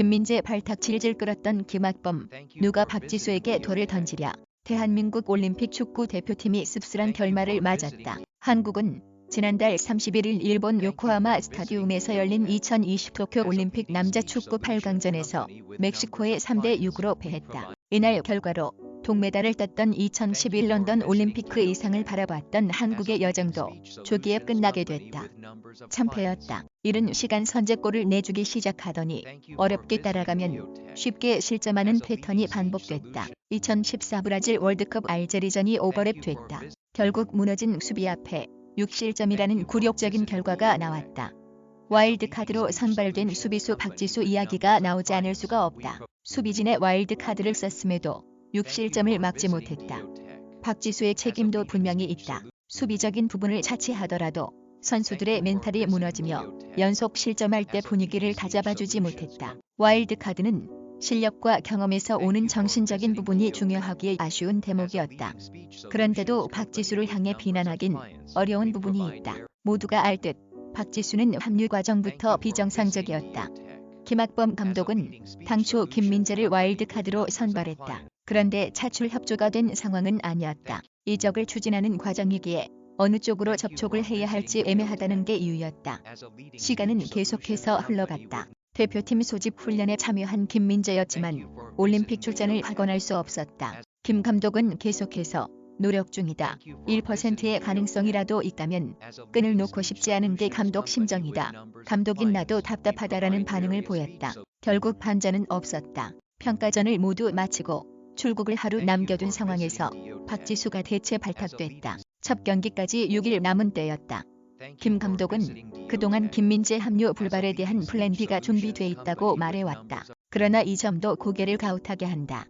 김민재 발탁 질질 끌었던 김학범 누가 박지수에게 돌을 던지랴. 대한민국 올림픽 축구 대표팀이 씁쓸한 결말을 맞았다. 한국은 지난달 31일 일본 요코하마 스타디움에서 열린 2020 도쿄 올림픽 남자 축구 8강전에서 멕시코에 3대 6으로 패했다. 이날 결과로 동메달을 땄던 2011 런던 올림픽 그 이상을 바라봤던 한국의 여정도 조기에 끝나게 됐다. 참패였다. 이른 시간 선제골을 내주기 시작하더니 어렵게 따라가면 쉽게 실점하는 패턴이 반복됐다. 2014 브라질 월드컵 알제리전이 오버랩 됐다. 결국 무너진 수비 앞에 6실점이라는 굴욕적인 결과가 나왔다. 와일드카드로 선발된 수비수 박지수 이야기가 나오지 않을 수가 없다. 수비진의 와일드카드를 썼음에도 6실점을 막지 못했다. 박지수의 책임도 분명히 있다. 수비적인 부분을 차치하더라도 선수들의 멘탈이 무너지며 연속 실점할 때 분위기를 다잡아주지 못했다. 와일드카드는 실력과 경험에서 오는 정신적인 부분이 중요하기에 아쉬운 대목이었다. 그런데도 박지수를 향해 비난하긴 어려운 부분이 있다. 모두가 알듯 박지수는 합류 과정부터 비정상적이었다. 김학범 감독은 당초 김민재를 와일드카드로 선발했다. 그런데 차출 협조가 된 상황은 아니었다. 이적을 추진하는 과정이기에 어느 쪽으로 접촉을 해야 할지 애매하다는 게 이유였다. 시간은 계속해서 흘러갔다. 대표팀 소집 훈련에 참여한 김민재였지만 올림픽 출전을 확언할 수 없었다. 김 감독은 계속해서 노력 중이다. 1%의 가능성이라도 있다면 끈을 놓고 싶지 않은 게 감독 심정이다. 감독인 나도 답답하다라는 반응을 보였다. 결국 반전은 없었다. 평가전을 모두 마치고 출국을 하루 남겨둔 상황에서 박지수가 대체 발탁됐다. 첫 경기까지 6일 남은 때였다. 김 감독은 그동안 김민재 합류 불발에 대한 플랜 B가 준비돼 있다고 말해왔다. 그러나 이 점도 고개를 가웃하게 한다.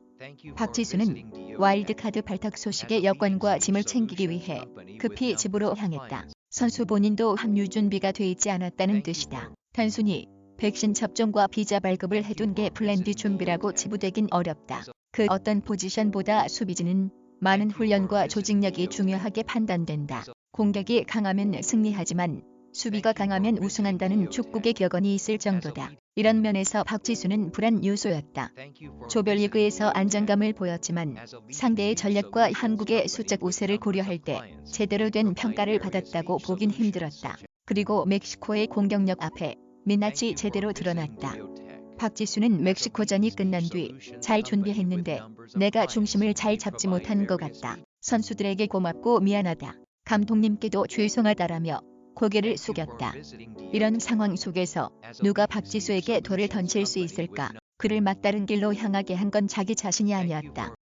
박지수는 와일드카드 발탁 소식의 여권과 짐을 챙기기 위해 급히 집으로 향했다. 선수 본인도 합류 준비가 돼 있지 않았다는 뜻이다. 단순히 백신 접종과 비자 발급을 해둔 게 플랜 B 준비라고 치부되긴 어렵다. 그 어떤 포지션보다 수비진은 많은 훈련과 조직력이 중요하게 판단된다. 공격이 강하면 승리하지만 수비가 강하면 우승한다는 축구의 격언이 있을 정도다. 이런 면에서 박지수는 불안 요소였다. 조별리그에서 안정감을 보였지만 상대의 전력과 한국의 수적 우세를 고려할 때 제대로 된 평가를 받았다고 보긴 힘들었다. 그리고 멕시코의 공격력 앞에 민낯이 제대로 드러났다. 박지수는 멕시코전이 끝난 뒤 잘 준비했는데 내가 중심을 잘 잡지 못한 것 같다. 선수들에게 고맙고 미안하다. 감독님께도 죄송하다라며 고개를 숙였다. 이런 상황 속에서 누가 박지수에게 돌을 던질 수 있을까? 그를 막다른 길로 향하게 한 건 자기 자신이 아니었다.